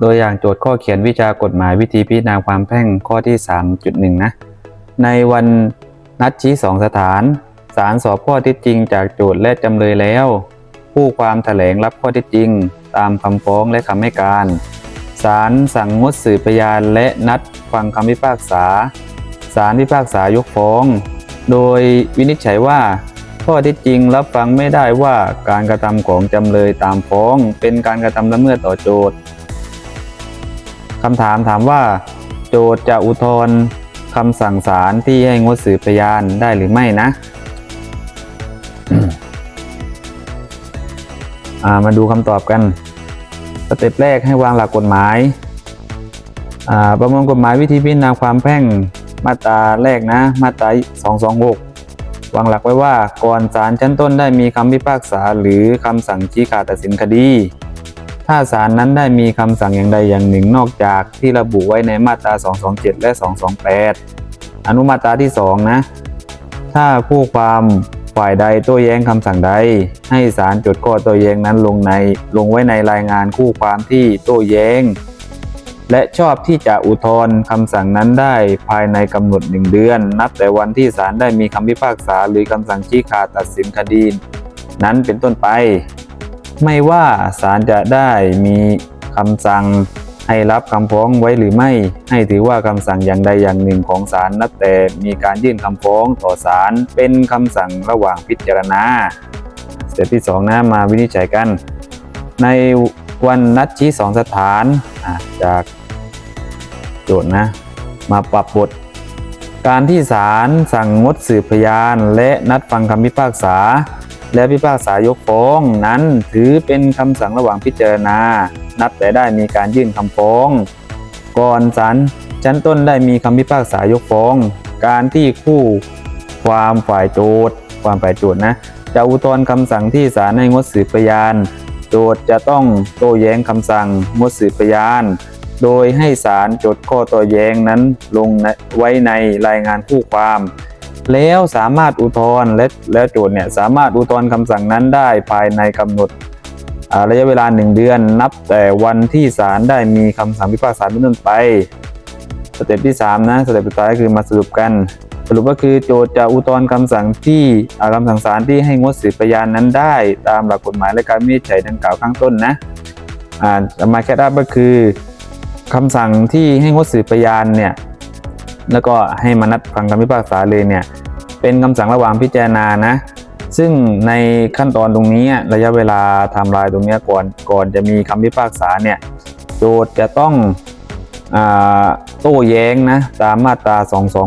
โดยอย่างโจทย์ข้อเขียนวิชากฎหมายวิธีพิจารณาความแพ่งข้อที่ 3.1 นะ ในวันนัดชี้สองสถานศาลสอบข้อท็จจริงจากโจทย์และจำเลยแล้ว ผู้ความแถลงรับข้อท็จจริง ตามคำฟ้องและคำให้การศาลสั่งงดสืบพยานและนัดฟังคำพิพากษาศาลพิพากษายกฟ้อง โดยวินิจฉัยว่า ข้อท็จจริงรับฟังไม่ได้ว่าการกระทำของจำเลยตามฟ้อง เป็นการกระทำละเมิดต่อโจทย์ คำถามถามว่า โจทจะอุทธรณ์คำสั่งศาลที่ให้งดสืบพยานได้หรือไม่นะมาดูคำตอบกันสเต็ปแรกให้วางหลักกฎหมายาประมวลกฎหมายวิธีพิจารณาความแพ่งมาตราแรกนะ มาตรา 226 วางหลักไว้ว่าก่อนศาลชั้นต้นได้มีคำพิพากษาหรือคำสั่งชี้ขาดตัดสินคดี ถ้าศาลนั้นได้มีคำสั่งอย่างใดอย่างหนึ่งนอกจากที่ระบุไว้ในมาตรา 227 และ 228 อนุมาตราที่ 2 นะ ถ้าผู้ความฝ่ายใดโต้แย้งคำสั่งใด ให้ศาลจดข้อโต้แย้งนั้นลงในลงไว้ในรายงานคู่ความที่โต้แย้ง และชอบที่จะอุทธรณ์คำสั่งนั้นได้ภายในกำหนดหนึ่งเดือน นับแต่วันที่ศาลได้มีคำพิพากษาหรือคำสั่งชี้ขาดตัดสินคดี นั้นเป็นต้นไป ไม่ว่าศาลจะได้มีคำสั่งให้รับคำฟ้องไว้หรือไม่ ให้ถือว่าคำสั่งอย่างใดอย่างหนึ่งของศาลนับแต่มีการยื่นคำฟ้องต่อศาลเป็นคำสั่งระหว่างพิจารณาเสเต็ปที่สองนะมาวินิจฉัยกัน ในวันนัดชี้สองสถานจากโจทย์นะ มาปรับบท การที่ศาลสั่งงดสืบพยานและนัดฟังคำพิพากษา และพิพากษายกฟ้องนั้นถือเป็นคำสั่งระหว่างพิจารณา นับแต่ได้มีการยื่นคำฟ้อง ก่อนศาลชั้นต้นได้มีคำพิพากษายกฟ้อง การที่คู่ความฝ่ายโจทความฝ่ายโจทนะจะอุทธรณ์คำสั่งที่ศาลให้งดสืบพยาน โจทจะต้องโต้แย้งคำสั่งงดสืบพยาน โดยให้ศาลจดข้อโต้แย้งนั้นลงไว้ในรายงานคู่ความ แล้วสามารถอุทธรณ์และแล้วโจทย์เนี่ยสามารถอุทธรณ์คำสั่งนั้นได้ภายในกำหนดระยะเวลา 1 เดือน นับแต่วันที่ศาลได้มีคำสั่งพิพากษาเป็นต้นไปสเต็ปที่ 3 นะสเต็ปสุดท้ายคือมาสรุปกัน สรุปก็คือโจทย์จะอุทธรณ์คำสั่งที่คำสั่งศาลที่ให้งดสืบพยานนั้นได้ ตามหลักกฎหมายและการวินิจฉัยดังกล่าวข้างต้นนะอ่ามาแคดอัพก็คือคำสั่งที่ให้งดสืบพยานเนี่ย แล้วก็ให้มานัดฟังคำพิพากษาเลยเนี่ยเป็นคำสั่งระหว่างพิจารณานะ ซึ่งในขั้นตอนตรงนี้ระยะเวลาไทม์ไลน์ตรงนี้ก่อนก่อนจะมีคำพิพากษาเนี่ยโจทย์จะต้องอโต้แย้งนะตามมาตรา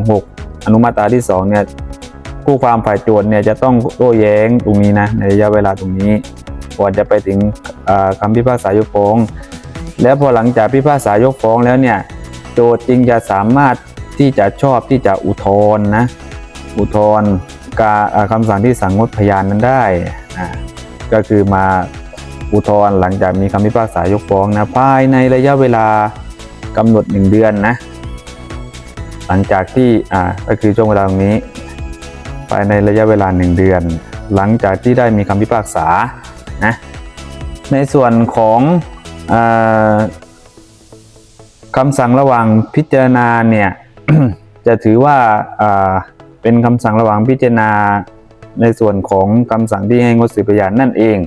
226 อนุมาตราที่2เนี่ยผู้ความฝ่ายโจทย์เนี่ยจะต้องโต้แย้งตรงนี้นะในระยะเวลาตรงนี้ ก่อนจะไปถึงอ่าคำพิพากษายกฟ้อง แล้วพอหลังจากพิพากษายกฟ้องแล้วเนี่ยโจทย์จึงจะสามารถ ที่จะชอบที่จะอุทธรณ์นะ อุทธรณ์การคำสั่งที่สั่งงดพยานนั้นได้อ่าก็คือมาอุทธรณ์หลังจากมีคำพิพากษายกฟ้องนะภายในระยะเวลากำหนด 1 เดือนนะ หลังจากที่อ่าก็คือช่วงเวลาตรงนี้ ภายในระยะเวลา 1 เดือน หลังจากที่ได้มีคำพิพากษานะในส่วนของอคำสั่งระหว่างพิจารณาเนี่ย จะถือว่าเป็นคำสั่งระหว่างพิจารณาในส่วนของคำสั่งที่ให้งดสืบพยานนั่นเอง